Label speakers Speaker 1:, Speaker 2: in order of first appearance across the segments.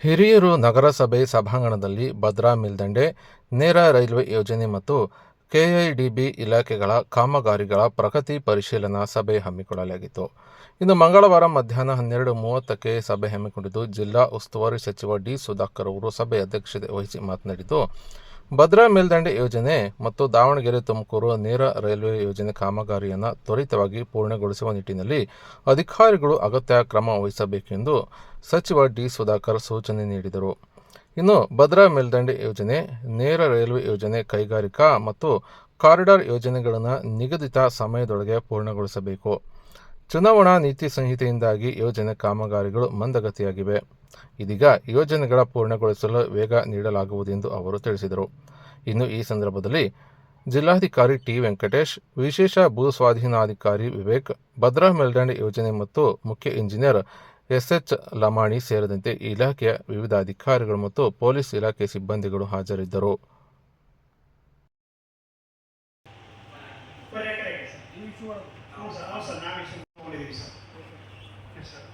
Speaker 1: ಹಿರಿಯೂರು ನಗರಸಭೆ ಸಭಾಂಗಣದಲ್ಲಿ ಭದ್ರಾ ಮೇಲ್ದಂಡೆ, ನೇರ ರೈಲ್ವೆ ಯೋಜನೆ ಮತ್ತು ಕೆಐಡಿಬಿ ಇಲಾಖೆಗಳ ಕಾಮಗಾರಿಗಳ ಪ್ರಗತಿ ಪರಿಶೀಲನಾ ಸಭೆ ಹಮ್ಮಿಕೊಳ್ಳಲಾಗಿತ್ತು. ಇನ್ನು ಮಂಗಳವಾರ ಮಧ್ಯಾಹ್ನ ಹನ್ನೆರಡು ಮೂವತ್ತಕ್ಕೆ ಸಭೆ ಹಮ್ಮಿಕೊಂಡಿದ್ದು, ಜಿಲ್ಲಾ ಉಸ್ತುವಾರಿ ಸಚಿವ ಡಿ ಸುಧಾಕರ್ ಅವರು ಸಭೆ ಅಧ್ಯಕ್ಷತೆ ವಹಿಸಿ ಮಾತನಾಡಿದ್ದು ಭದ್ರಾ ಮೇಲ್ದಂಡೆ ಯೋಜನೆ ಮತ್ತು ದಾವಣಗೆರೆ ತುಮಕೂರು ನೇರ ರೈಲ್ವೆ ಯೋಜನೆ ಕಾಮಗಾರಿಯನ್ನು ತ್ವರಿತವಾಗಿ ಪೂರ್ಣಗೊಳಿಸುವ ನಿಟ್ಟಿನಲ್ಲಿ ಅಧಿಕಾರಿಗಳು ಅಗತ್ಯ ಕ್ರಮ ವಹಿಸಬೇಕೆಂದು ಸಚಿವ ಡಿ ಸುಧಾಕರ್ ಸೂಚನೆ ನೀಡಿದರು. ಇನ್ನು ಭದ್ರಾ ಮೇಲ್ದಂಡೆ ಯೋಜನೆ, ನೇರ ರೈಲ್ವೆ ಯೋಜನೆ ಕೈಗಾರಿಕಾ ಮತ್ತು ಕಾರಿಡಾರ್ ಯೋಜನೆಗಳನ್ನು ನಿಗದಿತ ಸಮಯದೊಳಗೆ ಪೂರ್ಣಗೊಳಿಸಬೇಕು. ಚುನಾವಣಾ ನೀತಿ ಸಂಹಿತೆಯಿಂದಾಗಿ ಯೋಜನೆ ಕಾಮಗಾರಿಗಳು ಮಂದಗತಿಯಾಗಿವೆ. ಇದೀಗ ಯೋಜನೆಗಳ ಪೂರ್ಣಗೊಳಿಸಲು ವೇಗ ನೀಡಲಾಗುವುದು ಎಂದು ಅವರು ತಿಳಿಸಿದರು. ಇನ್ನು ಈ ಸಂದರ್ಭದಲ್ಲಿ ಜಿಲ್ಲಾಧಿಕಾರಿ ಟಿ ವೆಂಕಟೇಶ್ ವಿಶೇಷ ಭೂ ಸ್ವಾಧೀನಾಧಿಕಾರಿ ವಿವೇಕ್ ಭದ್ರಾ ಮೇಲ್ದಂಡೆ ಯೋಜನೆ ಮತ್ತು ಮುಖ್ಯ ಇಂಜಿನಿಯರ್ ಎಸ್ಎಚ್ ಲಮಾಣಿ ಸೇರಿದಂತೆ ಇಲಾಖೆಯ ವಿವಿಧ ಅಧಿಕಾರಿಗಳು ಮತ್ತು ಪೊಲೀಸ್ ಇಲಾಖೆ ಸಿಬ್ಬಂದಿಗಳು ಹಾಜರಿದ್ದರು.
Speaker 2: ಎಕರೆ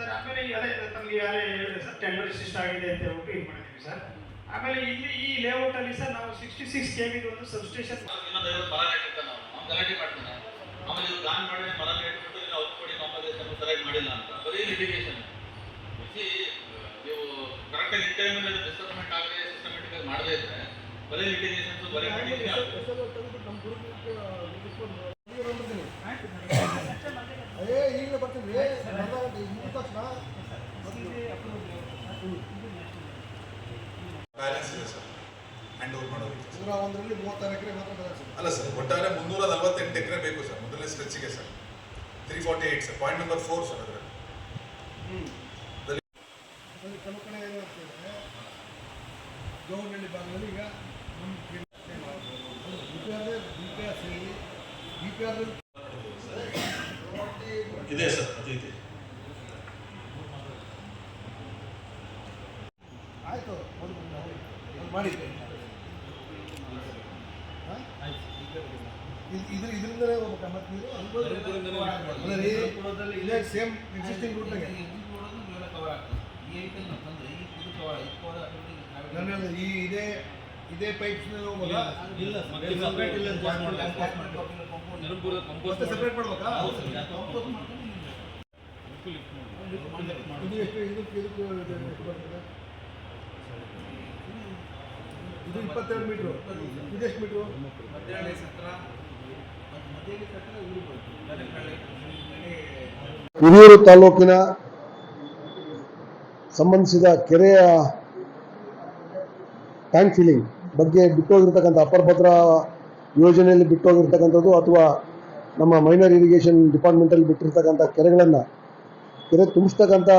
Speaker 2: ಸರ್ ಆಮೇಲೆ ಅದೇ ತಮಗೆ ಯಾರೇ ಹೇಳಿದೆ ಸರ್ ಟೆಂಡರ್ ಇಷ್ಟ ಆಗಿದೆ ಅಂತ ಹೇಳ್ಬಿಟ್ಟು ಇದು ಮಾಡಿದ್ದೀವಿ ಸರ್. ಆಮೇಲೆ ಇಲ್ಲಿ ಈ ಲೇಔಟ್ ಅಲ್ಲಿ ಸರ್ ನಾವು ಸಿಕ್ಸ್ಟಿ ಸಿಕ್ಸ್ ಕೆ ವಿದು ಒಂದು ಸಬ್ಸ್ಟೇಷನ್
Speaker 3: ಇನ್ನೊಂದು ಐವತ್ತು ಮರ ನೆಟ್ಟಿರ್ತಾನೆ ನಾವು. ಅವ್ನು ಗಲಾಟೆ ಮಾಡ್ತಾನೆ ಆಮೇಲೆ ಇವ್ರು ಪ್ಲಾನ್ ಮಾಡಿದ್ರೆ ಮರ ಇಲ್ಲ ಅವ್ರು ಕೊಡಿ ನಮ್ಮದೇ ಸರಿಯಾಗಿ ಮಾಡಿಲ್ಲ ಅಂತ. ಬರೀ ಲಿಟಿಗೇಷನ್ ನೀವು ಕರೆಕ್ಟಾಗಿ ಇನ್ ಟೈಮಲ್ಲಿ ಡಿಸ್ಟರ್ಬ್ಮೆಂಟ್ ಆಗದೆ ಸಿಸ್ಟಮೆಟಿಕ್ ಆಗಿ ಮಾಡದೇ ಇದ್ರೆ ಬರೀ ಲಿಟಿಗೇಷನ್ಸ್ ಬರೀ
Speaker 4: ಅದೇ
Speaker 5: ಬ್ಯಾಲೆನ್ಸ್ ಇದೆ ಸರ್ ಹ್ಯಾಂಡ್ ಓವರ್ ಮಾಡೋದಕ್ಕೆ
Speaker 4: ನೂರ ಒಂದರಲ್ಲಿ ಮೂವತ್ತಾರು ಎಕರೆ ಮಾತ್ರ.
Speaker 5: ಅಲ್ಲ ಸರ್, ಒಟ್ಟಾರೆ ಮುನ್ನೂರ ನಲವತ್ತೆಂಟು ಎಕರೆ ಬೇಕು ಸರ್, ಮೊದಲನೇ ಸ್ಟ್ರೆಚ್ಗೆ sir three forty eight sir point number four sir ಅದರಲ್ಲಿ
Speaker 4: ಕೆಲವು ಕಡೆ ಏನಾಗ್ತದೆ ಗೌರ್ನಳ್ಳಿ ಭಾಗದಲ್ಲಿ ಈಗ ನಮ್ಮ B P R C B P R
Speaker 5: ಇದೆ ಸರ್, ಅದು ಇದೆ
Speaker 4: ಆಯಿತು ಒಂದು ಒಂದು ಮಾಡಿ ಹಾಂ? ಇದ್- ಇದ್ರ ಇದರಿಂದಲೇ ಹೋಗ್ಬೇಕಾ ಮತ್ತೆ ನೀವು? ಇಲ್ಲೇ ಸೇಮ್ ಎಕ್ಸಿಸ್ಟಿಂಗ್ ರೂಟ್ನಾಗೆ ನಾನು ಈ ಇದೇ ಇದೇ ಪೈಪ್ಸ್ ಹೋಗೋದಾ ಮತ್ತೆ ಸೆಪರೇಟ್ ಮಾಡ್ಬೇಕಾ? ಇದು ಎಷ್ಟು ಇದಕ್ಕೆ ಇದಕ್ಕೆ ಇದು ಇಪ್ಪತ್ತೆರಡು ಮೀಟ್ರು. ಇದೆಷ್ಟು ಮೀಟ್ರು? ಹಿರಿಯೂರು ತಾಲೂಕಿನ ಸಂಬಂಧಿಸಿದ ಕೆರೆಯ ಟ್ಯಾಂಕ್ ಫಿಲ್ಲಿಂಗ್ ಬಗ್ಗೆ ಬಿಟ್ಟೋಗಿರ್ತಕ್ಕಂಥ ಅಪ್ಪರ್ ಭದ್ರಾ ಯೋಜನೆಯಲ್ಲಿ ಬಿಟ್ಟೋಗಿರ್ತಕ್ಕಂಥದ್ದು ಅಥವಾ ನಮ್ಮ ಮೈನರ್ ಇರಿಗೇಷನ್ ಡಿಪಾರ್ಟ್ಮೆಂಟಲ್ಲಿ ಬಿಟ್ಟಿರ್ತಕ್ಕಂಥ ಕೆರೆಗಳನ್ನು ಕೆರೆ ತುಂಬಿಸ್ತಕ್ಕಂಥ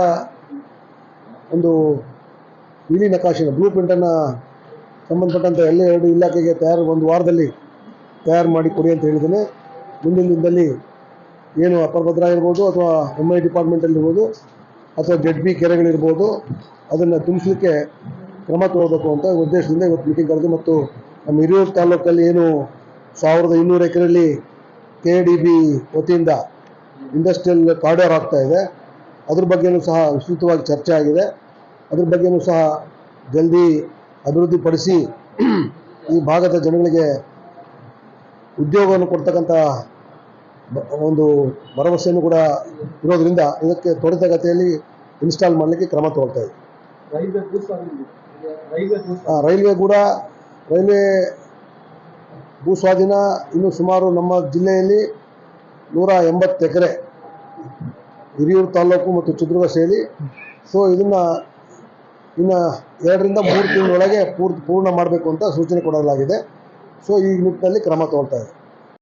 Speaker 4: ಒಂದು ನೀಲಿ ನಕಾಶಿನ ಬ್ಲೂ ಪ್ರಿಂಟನ್ನು ಸಂಬಂಧಪಟ್ಟಂಥ ಎಲ್ಲ ಎರಡು ಇಲಾಖೆಗೆ ತಯಾರು ಒಂದು ವಾರದಲ್ಲಿ ತಯಾರು ಮಾಡಿ ಕೊಡಿ ಅಂತ ಹೇಳಿದ್ದೇನೆ. ಮುಂದಿನ ದಿನದಲ್ಲಿ ಏನು ಅಪ್ಪರ್ ಭದ್ರ ಇರ್ಬೋದು ಅಥವಾ ಎಂ ಐ ಡಿಪಾರ್ಟ್ಮೆಂಟ್ ಇರ್ಬೋದು ಅಥವಾ ಜೆಡ್ ಬಿ ಕೆರೆಗಳಿರ್ಬೋದು ಅದನ್ನು ತುಂಬಿಸಲಿಕ್ಕೆ ಕ್ರಮ ತಗೋಬೇಕು ಅಂತ ಉದ್ದೇಶದಿಂದ ಇವತ್ತು ಮೀಟಿಂಗ್ ಕರೆದು ಮತ್ತು ನಮ್ಮ ಹಿರಿಯೂರು ತಾಲೂಕಲ್ಲಿ ಏನು ಸಾವಿರದ ಇನ್ನೂರು ಎಕರೆಯಲ್ಲಿ ಕೆ ಡಿ ಬಿ ವತಿಯಿಂದ ಇಂಡಸ್ಟ್ರಿಯಲ್ ಕಾರಿಡಾರ್ ಆಗ್ತಾ ಇದೆ. ಅದ್ರ ಬಗ್ಗೆನೂ ಸಹ ವಿಸ್ತೃತವಾಗಿ ಚರ್ಚೆ ಆಗಿದೆ. ಅದ್ರ ಬಗ್ಗೆನೂ ಸಹ ಜಲ್ದಿ ಅಭಿವೃದ್ಧಿಪಡಿಸಿ ಈ ಭಾಗದ ಜನಗಳಿಗೆ ಉದ್ಯೋಗವನ್ನು ಕೊಡ್ತಕ್ಕಂಥ ಒಂದು ಭರವಸೆಯನ್ನು ಕೂಡ ಇರೋದ್ರಿಂದ ಇದಕ್ಕೆ ತ್ವರಿತಗತಿಯಲ್ಲಿ ಇನ್ಸ್ಟಾಲ್ ಮಾಡಲಿಕ್ಕೆ ಕ್ರಮ ತಗೊಳ್ತಾ ಇದೆ. ರೈಲ್ವೆ ಕೂಡ ರೈಲ್ವೆ ಭೂ ಸ್ವಾಧೀನ ಇನ್ನು ಸುಮಾರು ನಮ್ಮ ಜಿಲ್ಲೆಯಲ್ಲಿ ನೂರ ಎಂಬತ್ತು ಎಕರೆ ಹಿರಿಯೂರು ತಾಲೂಕು ಮತ್ತು ಚಿತ್ರದುರ್ಗ ಸೇರಿ. ಸೊ ಇದನ್ನು ಇನ್ನು ಎರಡರಿಂದ ಮೂರು ತಿಂಗಳೊಳಗೆ ಪೂರ್ತಿ ಪೂರ್ಣ ಮಾಡಬೇಕು ಅಂತ ಸೂಚನೆ ಕೊಡಲಾಗಿದೆ. ಸೊ ಈ ನಿಟ್ಟಿನಲ್ಲಿ ಕ್ರಮ ತಗೊಳ್ತಾ ಇದೆ.